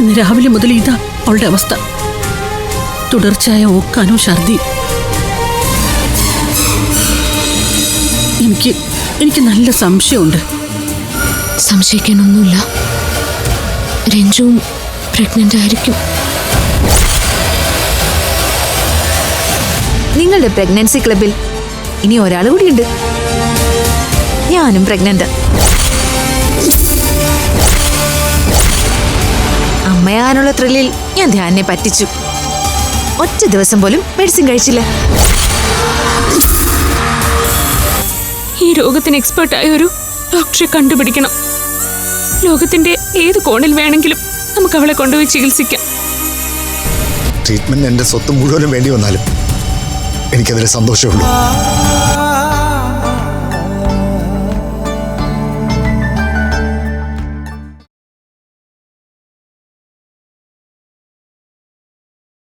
ഇന്ന് രാവിലെ മുതൽ ഇതാ അവളുടെ അവസ്ഥ. തുടർച്ചയായ ഓക്കാനോ ഛർദി. എനിക്ക് എനിക്ക് നല്ല സംശയമുണ്ട്. സംശയിക്കാനൊന്നുമില്ല. രഞ്ജുവും പ്രഗ്നന്റ് ആയിരിക്കും. നിങ്ങളുടെ പ്രഗ്നൻസി ക്ലബിൽ ഇനി ഒരാൾ കൂടിയുണ്ട്. ഞാനും പ്രഗ്നന്റ്. അമ്മയാനുള്ള ത്രില്ലിൽ ഞാൻ ധ്യാനെ പറ്റിച്ചു. ഒറ്റ ദിവസം പോലും മെഡിസിൻ കഴിച്ചില്ല. ഈ രോഗത്തിന് എക്സ്പേർട്ടായ ഒരു ഡോക്ടറെ കണ്ടുപിടിക്കണം. ലോകത്തിന്റെ ഏത് കോണിൽ വേണമെങ്കിലും നമുക്ക് അവളെ കൊണ്ടുപോയി ചികിത്സിക്കാം. ട്രീറ്റ്മെന്റ് എന്റെ സ്വത്ത് മുഴുവനും വേണ്ടി വന്നാലും എനിക്കതിൽ സന്തോഷമുള്ളൂ